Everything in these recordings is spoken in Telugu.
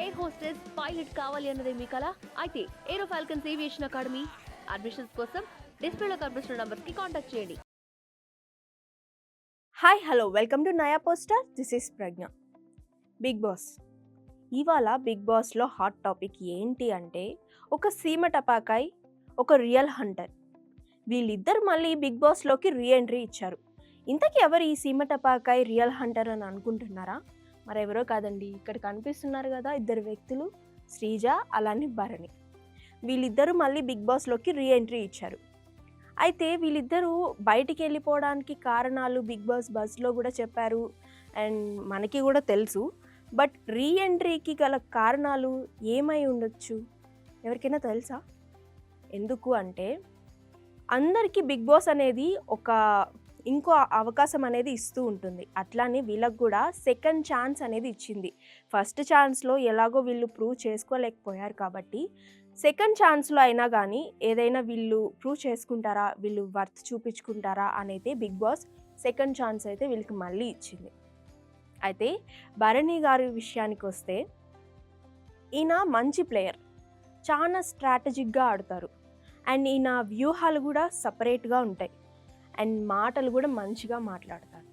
ఎయిర్ హోస్టెస్ పైలట్ కావాలి అన్నదే మీ కల? అయితే Aero Falcons aviation academy admissions కోసం డిస్ప్లేలో కనిపిస్తున్న నంబర్స్కి కాంటాక్ట్ చేయండి. Hi hello welcome to Naya poster this is Pragnya Bigg Boss ఇవాళ బిగ్ బాస్లో హాట్ టాపిక్ ఏంటి అంటే ఒక సీమ టపాకాయ్ ఒక రియల్ హంటర్ వీళ్ళిద్దరు మళ్ళీ బిగ్ బాస్లోకి రీఎంట్రీ ఇచ్చారు. ఇంతకీ ఎవరు ఈ సీమ టపాకాయ్ రియల్ హంటర్ అని అనుకుంటున్నారా? మరెవరో కాదండి. ఇక్కడ కనిపిస్తున్నారు కదా ఇద్దరు వ్యక్తులు శ్రీజ అలానే భరణి. వీళ్ళిద్దరూ మళ్ళీ బిగ్ బాస్లోకి రీ ఎంట్రీ ఇచ్చారు. అయితే వీళ్ళిద్దరూ బయటికి వెళ్ళిపోవడానికి కారణాలు బిగ్ బాస్ బస్లో కూడా చెప్పారు. అండ్ మనకి కూడా తెలుసు. బట్ రీ ఎంట్రీకి గల కారణాలు ఏమై ఉండొచ్చు? ఎవరికైనా తెలుసా? ఎందుకు అంటే అందరికీ బిగ్ బాస్ అనేది ఒక ఇంకో అవకాశం అనేది ఇస్తూ ఉంటుంది. అట్లానే వీళ్ళకు కూడా సెకండ్ ఛాన్స్ అనేది ఇచ్చింది. ఫస్ట్ ఛాన్స్లో ఎలాగో వీళ్ళు ప్రూవ్ చేసుకోలేకపోయారు కాబట్టి సెకండ్ ఛాన్స్లో అయినా కానీ ఏదైనా వీళ్ళు ప్రూవ్ చేసుకుంటారా వీళ్ళు వర్త్ చూపించుకుంటారా అనేది బిగ్ బాస్ సెకండ్ ఛాన్స్ అయితే వీళ్ళకి మళ్ళీ ఇచ్చింది. అయితే భరణి గారి విషయానికి వస్తే ఈయన మంచి ప్లేయర్ చాలా స్ట్రాటజిక్గా ఆడతారు. అండ్ ఈయన వ్యూహాలు కూడా సపరేట్గా ఉంటాయి. అండ్ మాటలు కూడా మంచిగా మాట్లాడతారు.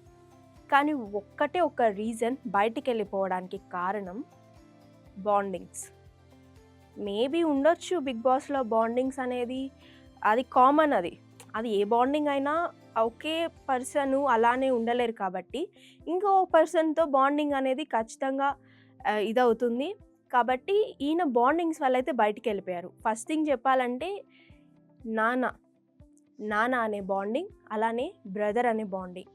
కానీ ఒక్కటే ఒక రీజన్ బయటికి వెళ్ళిపోవడానికి కారణం బాండింగ్స్. మేబీ ఉండొచ్చు బిగ్ బాస్లో బాండింగ్స్ అనేది అది కామన్ అది. అది ఏ బాండింగ్ అయినా ఒకే పర్సన్ అలానే ఉండలేరు కాబట్టి ఇంకో పర్సన్తో బాండింగ్ అనేది ఖచ్చితంగా ఇదవుతుంది. కాబట్టి ఈయన బాండింగ్స్ వల్ల అయితే బయటికి వెళ్ళిపోయారు ఫస్ట్ థింగ్ చెప్పాలంటే నాన్న నాన్న అనే బాండింగ్ అలానే బ్రదర్ అనే బాండింగ్.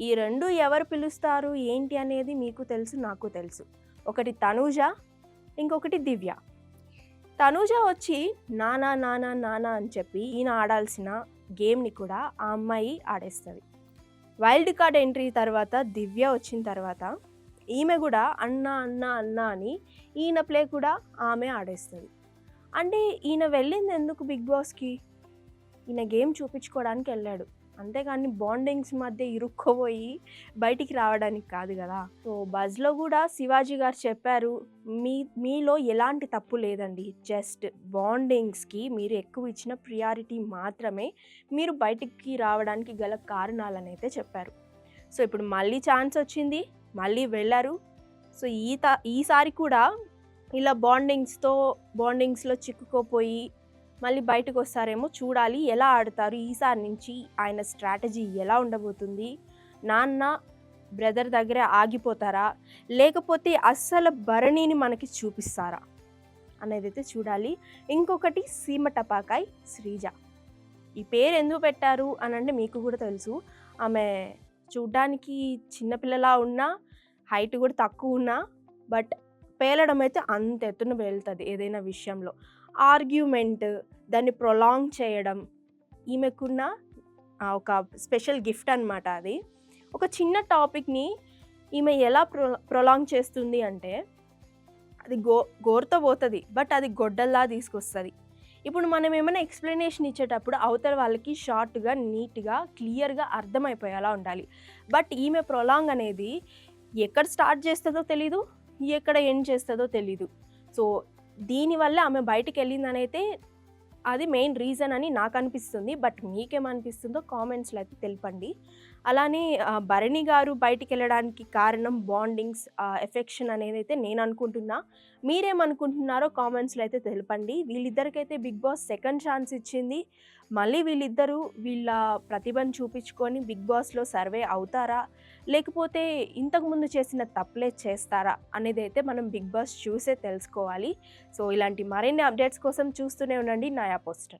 ఈ రెండు ఎవరు పిలుస్తారు ఏంటి అనేది మీకు తెలుసు నాకు తెలుసు. ఒకటి తనూజ ఇంకొకటి దివ్య. తనూజ వచ్చి నానా నానా నానా అని చెప్పి ఈయన ఆడాల్సిన గేమ్ని కూడా ఆ అమ్మాయి ఆడేస్తుంది. వైల్డ్ కార్డ్ ఎంట్రీ తర్వాత దివ్య వచ్చిన తర్వాత ఈమె కూడా అన్న అన్న అన్న అని ఈయన ప్లే కూడా ఆమె ఆడేస్తుంది. అంటే ఈయన వెళ్ళింది ఎందుకు బిగ్ బాస్కి? ఈయన గేమ్ చూపించుకోవడానికి వెళ్ళాడు. అంతేగాని బాండింగ్స్ మధ్య ఇరుక్కోపోయి బయటికి రావడానికి కాదు కదా. సో బజ్లో కూడా శివాజీ గారు చెప్పారు మీ మీలో ఎలాంటి తప్పు లేదండి. జస్ట్ బాండింగ్స్కి మీరు ఎక్కువ ఇచ్చిన ప్రియారిటీ మాత్రమే మీరు బయటికి రావడానికి గల కారణాలని అయితే చెప్పారు. సో ఇప్పుడు మళ్ళీ ఛాన్స్ వచ్చింది మళ్ళీ వెళ్ళారు. సో ఈ త ఈసారి కూడా ఇలా బాండింగ్స్తో బాండింగ్స్లో చిక్కుకోపోయి మళ్ళీ బయటకు వస్తారేమో చూడాలి ఎలా ఆడతారు ఈసారి నుంచి ఆయన స్ట్రాటజీ ఎలా ఉండబోతుంది. నాన్న బ్రదర్ దగ్గర ఆగిపోతారా? లేకపోతే అస్సలు భరణిని మనకి చూపిస్తారా? అనేది అయితే చూడాలి. ఇంకొకటి సీమ టపాకాయ్ శ్రీజ. ఈ పేరు ఎందుకు పెట్టారు అని అంటే మీకు కూడా తెలుసు. ఆమె చూడ్డానికి చిన్నపిల్లలా ఉన్నా హైట్ కూడా తక్కువ ఉన్నా బట్ పేలడం అయితే అంత ఎత్తున వెళ్తుంది ఏదైనా విషయంలో. ఆర్గ్యుమెంట్ దాన్ని ప్రొలాంగ్ చేయడం. ఈమెకున్న ఒక స్పెషల్ గిఫ్ట్ అనమాట అది. ఒక చిన్న టాపిక్ని ఈమె ఎలా ప్రొ ప్రొలాంగ్ చేస్తుంది అంటే అది గో గోరుతో పోతుంది బట్ అది గొడ్డల్లా తీసుకొస్తుంది. ఇప్పుడు మనం ఏమైనా ఎక్స్ప్లెనేషన్ ఇచ్చేటప్పుడు అవతల వాళ్ళకి షార్ట్గా నీట్గా క్లియర్గా అర్థమైపోయేలా ఉండాలి. బట్ ఈమె ప్రొలాంగ్ అనేది ఎక్కడ స్టార్ట్ చేస్తుందో తెలీదు ఎక్కడ ఎండ్ చేస్తుందో తెలీదు. సో దీనివల్ల ఆమె బయటికి వెళ్ళిందనైతే అది మెయిన్ రీజన్ అని నాకు అనిపిస్తుంది బట్ మీకేమనిపిస్తుందో కామెంట్స్లో అయితే తెలపండి. అలానే భరణి గారు బయటికి వెళ్ళడానికి కారణం బాండింగ్స్ ఎఫెక్షన్ అనేది అయితే నేను అనుకుంటున్నా. మీరేమనుకుంటున్నారో కామెంట్స్లో అయితే తెలపండి. వీళ్ళిద్దరికైతే బిగ్ బాస్ సెకండ్ ఛాన్స్ ఇచ్చింది. మళ్ళీ వీళ్ళిద్దరూ వీళ్ళ ప్రతిభను చూపించుకొని బిగ్ బాస్లో సర్వే అవుతారా? లేకపోతే ఇంతకుముందు చేసిన తప్పులే చేస్తారా? అనేది అయితే మనం బిగ్ బాస్ చూసే తెలుసుకోవాలి. సో ఇలాంటి మరిన్ని అప్డేట్స్ కోసం చూస్తూనే ఉండండి. నయా పోస్టర్.